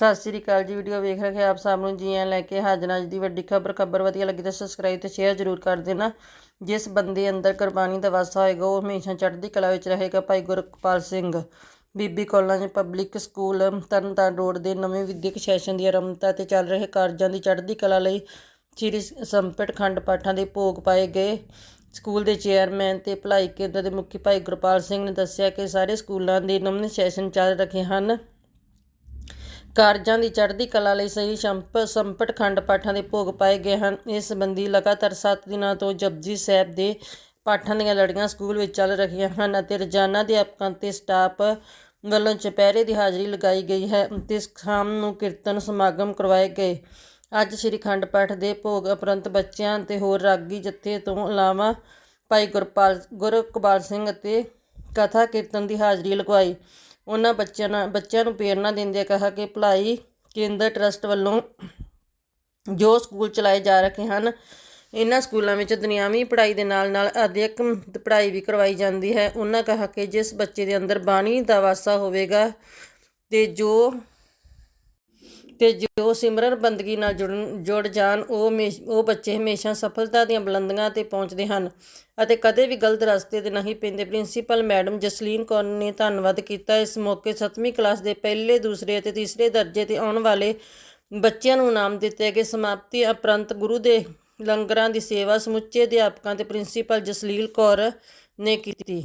ਸਤਿ ਸ੍ਰੀ ਅਕਾਲ ਜੀ ਵੀਡੀਓ ਵੇਖ ਰਹੇ ਆਪ ਸਭ ਨੂੰ ਜੀ ਆਇਆਂ ਲੈ ਕੇ ਹਾਜ਼ਰ ਹਾਂ। ਅੱਜ ਦੀ ਵੱਡੀ ਖਬਰ ਖਬਰ ਵਧੀਆ ਲੱਗੀ ਤਾਂ ਸਬਸਕ੍ਰਾਈਬ ਤੇ ਸ਼ੇਅਰ ਜ਼ਰੂਰ ਕਰ ਦੇਣਾ। ਜਿਸ ਬੰਦੇ ਅੰਦਰ ਕੁਰਬਾਨੀ ਦਾ ਵਾਸਾ ਹੋਏਗਾ, ਉਹ ਹਮੇਸ਼ਾ ਚੜ੍ਹਦੀ ਕਲਾ ਵਿੱਚ ਰਹੇਗਾ। ਭਾਈ ਗੁਰਕਪਾਲ ਸਿੰਘ, ਬੀਬੀ college public school Tarn Taran road ਦੇ ਨਵੇਂ ਵਿਦਿਅਕ ਸੈਸ਼ਨ ਦੀ ਆਰੰਭਤਾ ਤੇ ਚੱਲ ਰਹੇ ਕਾਰਜਾਂ ਦੀ ਚੜ੍ਹਦੀ ਕਲਾ ਲਈ ਸ੍ਰੀ ਸੰਪਟ ਖੰਡ ਪਾਠਾਂ ਦੇ ਭੋਗ ਪਾਏ ਗਏ। ਸਕੂਲ ਦੇ ਚੇਅਰਮੈਨ ਤੇ ਭਲਾਈ ਕੇਂਦਰ ਦੇ ਮੁਖੀ ਭਾਈ ਗੁਰਪਾਲ ਸਿੰਘ ਨੇ ਦੱਸਿਆ ਕਿ ਸਾਰੇ ਸਕੂਲਾਂ ਦੇ ਨਵੇਂ ਸੈਸ਼ਨ ਚੱਲ ਰਹੇ ਹਨ। ਕਾਰਜਾਂ ਦੀ ਚੜ੍ਹਦੀ ਕਲਾ ਲਈ ਸਹੀ ਸੰਪ, ਸੰਪਟ ਖੰਡ ਪਾਠਾਂ ਦੇ ਭੋਗ ਪਾਏ ਗਏ ਹਨ। ਇਸ ਸੰਬੰਧੀ ਲਗਾਤਾਰ 7 ਦਿਨਾਂ ਤੋਂ ਜਪਜੀ ਸਾਹਿਬ ਦੇ ਪਾਠਾਂ ਦੀਆਂ ਲੜੀਆਂ ਸਕੂਲ ਵਿੱਚ ਚੱਲ ਰਹੀਆਂ ਹਨ ਅਤੇ ਰੋਜ਼ਾਨਾ ਅਧਿਆਪਕਾਂ ਤੇ ਸਟਾਫ ਵੱਲੋਂ ਚੁਪਹਿਰੇ ਦੀ ਹਾਜ਼ਰੀ ਲਗਾਈ ਗਈ ਹੈ ਤੇ ਸ਼ਾਮ ਨੂੰ ਕੀਰਤਨ ਸਮਾਗਮ ਕਰਵਾਏ ਗਏ। ਅੱਜ ਸ੍ਰੀ ਖੰਡ ਪਾਠ ਦੇ ਭੋਗ ਉਪਰੰਤ ਬੱਚਿਆਂ ਤੇ ਹੋਰ ਰਾਗੀ ਜੱਥੇ ਤੋਂ ਇਲਾਵਾ ਭਾਈ ਗੁਰਪਾਲ, ਗੁਰਕਬਾਲ ਸਿੰਘ ਅਤੇ ਕਥਾ ਕੀਰਤਨ ਦੀ ਹਾਜ਼ਰੀ ਲਗਵਾਈ। ਉਹਨਾਂ ਬੱਚਿਆਂ ਨਾਲ, ਬੱਚਿਆਂ ਨੂੰ ਪ੍ਰੇਰਨਾ ਦਿੰਦਿਆਂ ਕਿਹਾ ਕਿ ਭਲਾਈ ਕੇਂਦਰ ਟਰਸਟ ਵੱਲੋਂ ਜੋ ਸਕੂਲ ਚਲਾਏ ਜਾ ਰਹੇ ਹਨ, ਇਹਨਾਂ ਸਕੂਲਾਂ ਵਿੱਚ ਦੁਨਿਆਵੀ ਪੜ੍ਹਾਈ ਦੇ ਨਾਲ ਨਾਲ ਅਧਿਕ ਪੜ੍ਹਾਈ ਵੀ ਕਰਵਾਈ ਜਾਂਦੀ ਹੈ। ਉਹਨਾਂ ਕਿਹਾ ਕਿ ਜਿਸ ਬੱਚੇ ਦੇ ਅੰਦਰ ਬਾਣੀ ਦਾ ਵਾਸਾ ਹੋਵੇਗਾ ਤੇ ਜੋ ਤੇ ਜੋ ਸਿਮਰਨ ਬੰਦਗੀ ਨਾਲ ਜੁੜਨ, ਜੁੜ ਜਾਣ, ਉਹ ਹਮੇਸ਼- ਉਹ ਬੱਚੇ ਹਮੇਸ਼ਾ ਸਫਲਤਾ ਦੀਆਂ ਬੁਲੰਦੀਆਂ ਤੇ ਪਹੁੰਚਦੇ ਹਨ ਅਤੇ ਕਦੇ ਵੀ ਗਲਤ ਰਸਤੇ ਤੇ ਨਹੀਂ ਪੈਂਦੇ। ਪ੍ਰਿੰਸੀਪਲ ਮੈਡਮ ਜਸਲੀਨ ਕੌਰ ਨੇ ਧੰਨਵਾਦ ਕੀਤਾ। ਇਸ ਮੌਕੇ 7ਵੀਂ ਕਲਾਸ ਦੇ ਪਹਿਲੇ, ਦੂਸਰੇ ਅਤੇ ਤੀਸਰੇ ਦਰਜੇ ਤੇ ਆਉਣ ਵਾਲੇ ਬੱਚਿਆਂ ਨੂੰ ਇਨਾਮ ਦਿੱਤੇ ਗਏ। ਸਮਾਪਤੀ ਉਪਰੰਤ ਗੁਰੂ ਦੇ ਲੰਗਰਾਂ ਦੀ ਸੇਵਾ ਸਮੁੱਚੇ ਅਧਿਆਪਕਾਂ ਤੇ ਪ੍ਰਿੰਸੀਪਲ ਜਸਲੀਲ ਕੌਰ ਨੇ ਕੀਤੀ।